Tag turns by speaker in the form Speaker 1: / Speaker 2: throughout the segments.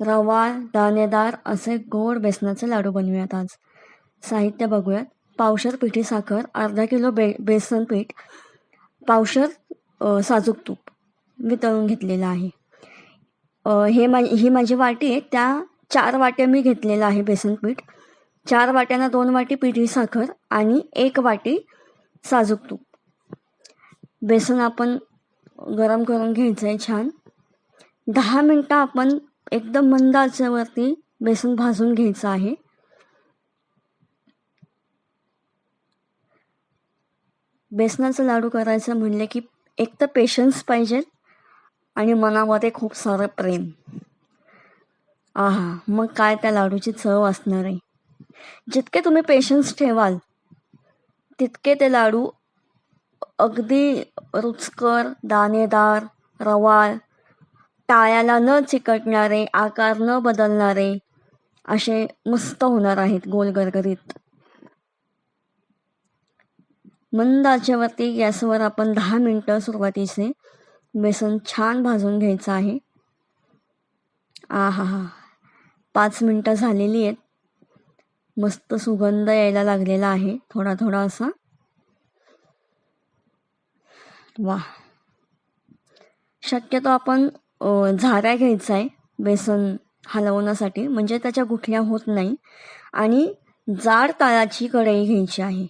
Speaker 1: रवा दाणेदार असे गोड बेसनाचे लाडू बनवूयात आज. साहित्य बघूयात. पावशर पिठी साखर अर्धा किलो बे बेसन पीठ पावशर साजूक तूप मी तळून घेतलेलं आहे. हे मा ही माझी वाटी आहे. त्या चार वाट्या मी घेतलेलं आहे बेसन पीठ. चार वाट्यांना दोन वाटी पिठी साखर आणि एक वाटी साजूक तूप. बेसन आपण गरम करून घ्यायचं आहे छान. दहा मिनटं आपण एकदम मंद आचेवरती बेसन भाजून घ्यायचं आहे. बेसनाचं लाडू करायचं म्हणले की एक तर पेशन्स पाहिजे आणि मनामध्ये खूप सारं प्रेम. आहा मग काय त्या लाडूची चव असणार आहे? जितके तुम्ही पेशन्स ठेवाल तितके ते लाडू अगदी रुचकर दाणेदार रवाळ टाळ्याला न चिकटणारे आकार न बदलणारे असे मस्त होणार आहेत गोल गरगरीत. मंद आचेवरती गॅसवर आपण दहा मिनटं सुरुवातीचे बेसन छान भाजून घ्यायचं आहे. आ हा हा पाच मिनटं झालेली आहेत. मस्त सुगंध यायला लागलेला आहे थोडा थोडा असा. वा शक्यतो आपण झारा घ्यायचा आहे बेसन हलवण्यासाठी. म्हणजे त्याच्या गुठल्या होत नाही. आणि जाड ताळाची कढई घ्यायची आहे.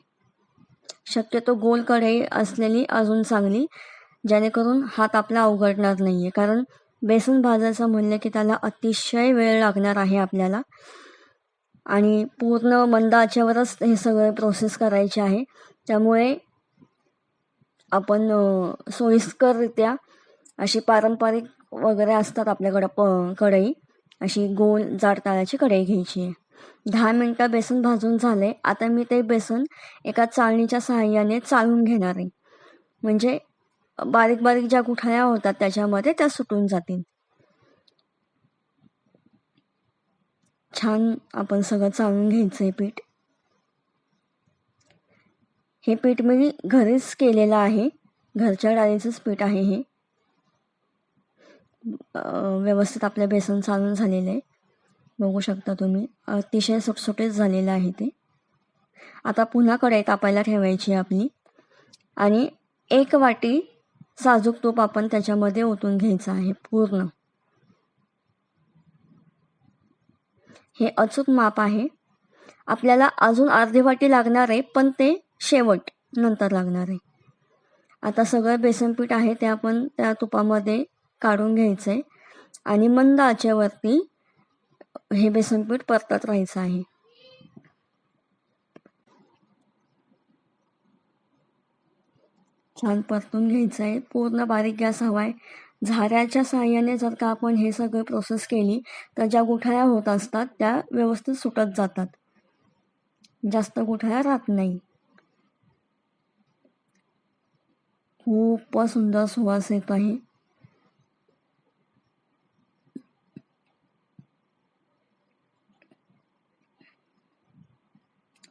Speaker 1: शक्यतो गोल कढई असलेली अजून चांगली जेणेकरून हात आपला अवघडणार नाही आहे कारण बेसन भाजायचं म्हणलं की त्याला अतिशय वेळ लागणार आहे आपल्याला. आणि पूर्ण मंद आचेवरच हे सगळे प्रोसेस करायचे आहे. त्यामुळे आपण सोयीस्कररित्या अशी पारंपरिक वगैरे असतात आपल्याकडं प कढई. अशी गोल जाड ताळ्याची कढई घ्यायची. आहे दहा मिनटं बेसन भाजून झाले आता मी ते बेसन एका चाळणीच्या सहाय्याने चाळून घेणार आहे. म्हणजे बारीक बारीक ज्या गुठळ्या होतात त्याच्यामध्ये त्या सुटून जातील. छान आपण सगळं चाळून घ्यायचं आहे पीठ. हे पीठ मी घरीच केलेलं आहे. घरच्या डाळीचंच पीठ आहे हे. व्यवस्थित आपले बेसन चालून झालेलं आहे. बघू शकता तुम्ही. अतिशय सुटसुटीत झालेलं आहे ते. आता पुन्हा कढई तापायला ठेवायची आपली. आणि एक वाटी साजूक तूप आपण त्याच्यामध्ये ओतून घ्यायचं आहे पूर्ण. हे अचूक माप आहे. आपल्याला अजून अर्धी वाटी लागणार आहे पण ते शेवट नंतर लागणार आहे. आता सगळं बेसन पीठ आहे ते आपण त्या तुपामध्ये काढून घ्यायचं आहे आणि मंद आचेवरती हे बेसन पीठ परतत राहायचं आहे. छान परतून घ्यायचं आहे पूर्ण बारीक गॅस हवा आहे झाऱ्याच्या साहाय्याने जर का आपण हे सगळं प्रोसेस केली तर ज्या गुठळ्या होत असतात त्या व्यवस्थित सुटत जातात. जास्त गुठळ्या राहत नाही. खूप सुंदर सुवास येत आहे.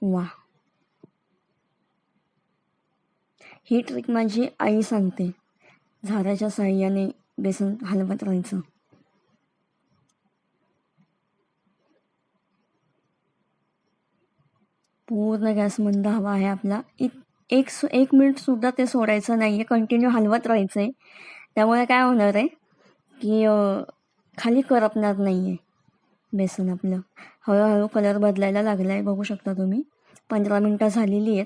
Speaker 1: वा. ही ट्रिक माझी आई सांगते. झाऱ्याच्या सहाय्याने बेसन हलवत राहायचं. पूर्ण गॅस मंद हवा आहे आपला. इत एक सु एक मिनिटसुद्धा ते सोडायचं नाही आहे कंटिन्यू हलवत राहायचं आहे त्यामुळे काय होणार आहे की खाली करपणार नाही आहे बेसन आपलं. हळूहळू कलर बदलायला लागला आहे बघू शकता तुम्ही. पंधरा मिनटं झालेली आहेत.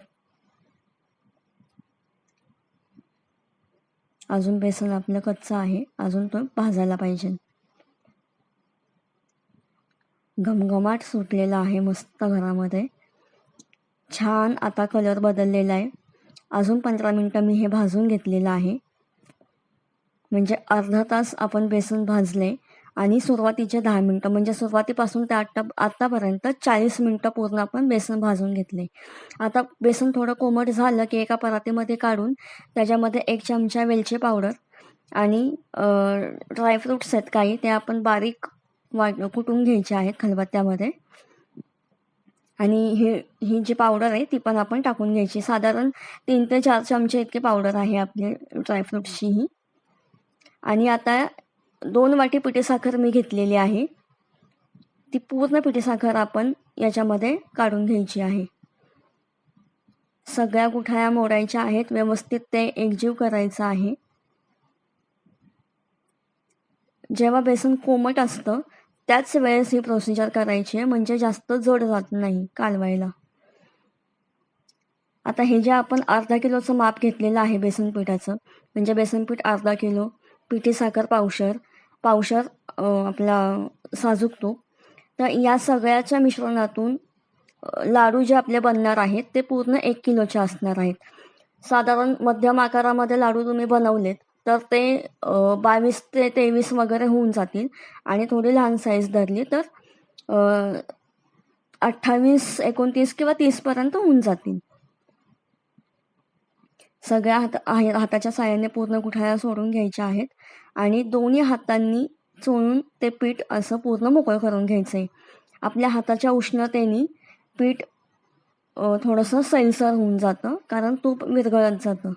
Speaker 1: अजून बेसन आपलं कच्चं आहे. अजून तो भाजायला पाहिजे. घमघमाट सुटलेला आहे मस्त घरामध्ये. छान आता कलर बदललेला आहे. अजून पंधरा मिनटं मी हे भाजून घेतलेलं आहे. म्हणजे अर्धा तास आपण बेसन भाजले आणि सुरुवातीचे दहा मिनटं म्हणजे सुरुवातीपासून ते आत्ता आत्तापर्यंत चाळीस मिनटं पूर्ण आपण बेसन भाजून घेतले. आता बेसन थोडं कोमट झालं की एका परातीमध्ये काढून त्याच्यामध्ये एक चमचा वेलची पावडर आणि ड्रायफ्रूट्स आहेत काही ते आपण बारीक वाट कुटून घ्यायचे आहेत खलबत्त्यामध्ये. आणि हे ही जी पावडर आहे ती पण आपण टाकून घ्यायची. साधारण तीन ते चार चमचे इतके पावडर आहे आपली ड्रायफ्रूट्सची ही आणि आता दोन वाटी पिठी साखर मी घेतलेली आहे. ती पूर्ण पिठी साखर आपण याच्यामध्ये काढून घ्यायची आहे. सगळ्या गुठळ्या मोडायच्या आहेत. व्यवस्थित ते एकजीव करायचं आहे. जेव्हा बेसन कोमट असतं त्याच वेळेस ही प्रोसिजर करायची. आहे म्हणजे जास्त जड जात नाही कालवायला. आता हे जे आपण अर्धा किलोचं माप घेतलेलं आहे बेसन पिठाचं. म्हणजे बेसन पीठ अर्धा किलो पिठी साखर पावशर पावशर आपला साजूक तूप तर या सगळ्याच्या मिश्रणातून लाडू जे आपले बनणार आहेत ते पूर्ण एक किलोचे असणार आहेत. साधारण मध्यम आकारामध्ये लाडू तुम्ही बनवलेत तर ते बावीस ते तेवीस वगैरे होऊन जातील आणि थोडी लहान साईज धरली तर अठ्ठावीस एकोणतीस किंवा तीसपर्यंत होऊन जातील. सगळ्या हात हाताच्या साह्याने पूर्ण गुठळ्या सोडून घ्यायच्या आहेत. आणि दोन्ही हातांनी चोळून ते पीठ असं पूर्ण मोकळं करून घ्यायचं आहे आपल्या हाताच्या उष्णतेने पीठ थोडंसं सैलसर होऊन जातं कारण तूप विरघळत जातं.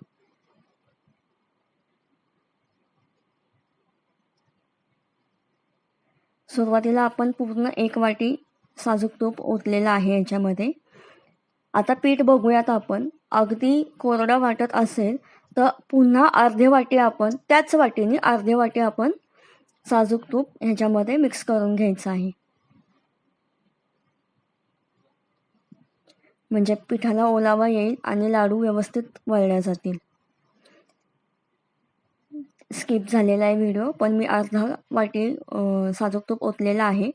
Speaker 1: सुरुवातीला आपण पूर्ण एक वाटी साजूक तूप ओतलेलं आहे याच्यामध्ये. आता पीठ बघूयात आपण. अगदी कोरडा वाटत असेल तर पुन्हा अर्धे वाटी आपण त्याच वाटीने अर्धे वाटी आपण साजूक तूप ह्याच्यामध्ये मिक्स करून घ्यायचं आहे. म्हणजे पिठाला ओलावा येईल आणि लाडू व्यवस्थित वळल्या जातील. स्किप झालेला आहे व्हिडिओ पण मी अर्धा वाटी साजूक तूप ओतलेला आहे.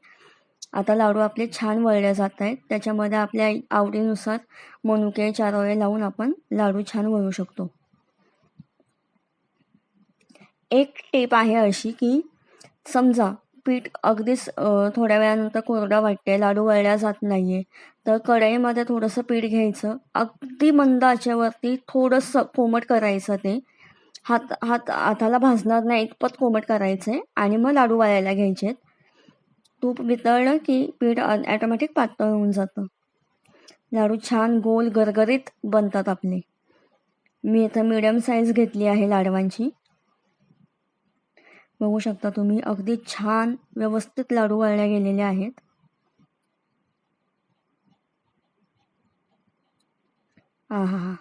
Speaker 1: आता लाडू आपले छान वळले जात आहेत. त्याच्यामध्ये आपल्या आवडीनुसार मनुके चारोळे लावून आपण लाडू छान वळू शकतो. एक टेप आहे अशी की समजा पीठ अगदीच थोड्या वेळानंतर कोरडा वाटते लाडू वळल्या जात नाहीये तर कढईमध्ये थोडंसं पीठ घ्यायचं. अगदी मंद आचेवरती थोडंसं कोमट करायचं ते. हात हात हाताला भाजणार नाही इतपत कोमट करायचं आहे आणि मग लाडू वाळायला घ्यायचे तूप वितळलं की पीठ ॲटोमॅटिक पातळ होऊन जातं. लाडू छान गोल गरगरीत बनतात आपले. मी इथं मिडियम साईज घेतली आहे लाडवांची. बघू शकता तुम्ही अगदी छान व्यवस्थित लाडू वळल्या गेलेले आहेत. हा हा हा.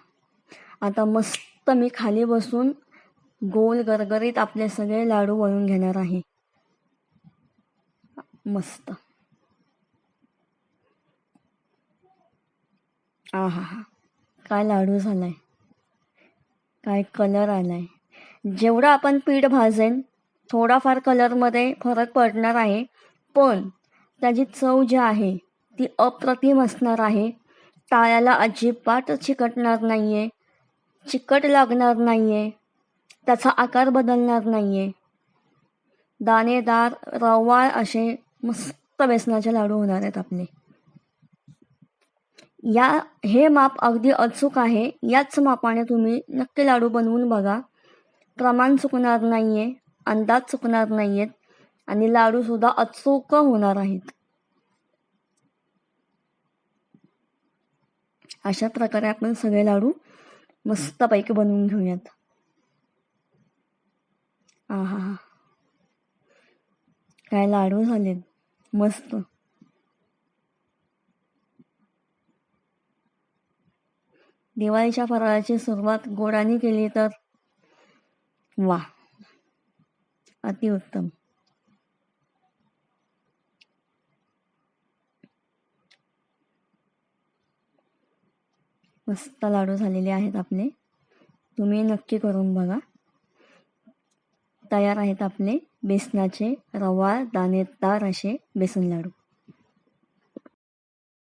Speaker 1: आता मस्त मी खाली बसून गोल गरगरीत आपले सगळे लाडू वळून घेणार आहे. मस्त. आ हा. हा काय लाडू झालाय? काय कलर आलाय? जेवढं आपण पीठ भाजेन थोडाफार कलरमध्ये फरक पडणार आहे. पण त्याची चव जी आहे ती अप्रतिम असणार आहे. टाळ्याला अजिबात चिकटणार नाही आहे चिकट लागणार नाही आहे त्याचा आकार बदलणार नाही आहे दाणेदार रवाळ असे मस्त बेसनाचे लाडू होणार आहेत आपले. या हे माप अगदी अचूक आहे. याच मापाने तुम्ही नक्की लाडू बनवून बघा. प्रमाण चुकणार नाही आहे अंदाज चुकणार नाहीयेत आणि लाडू सुद्धा अचूक होणार आहेत. अशा प्रकारे आपण सगळे लाडू मस्तपैकी बनवून घेऊयात. हा हा हा काय लाडू झालेत. मस्त. दिवाळीच्या फराळाची सुरुवात गोडाने केली तर? वा. अतिउत्तम. मस्त लाडू झालेले आहेत आपले. तुम्ही नक्की करून बघा. तयार आहेत आपले बेसनाचे रवा दाणेदार असे बेसन लाडू.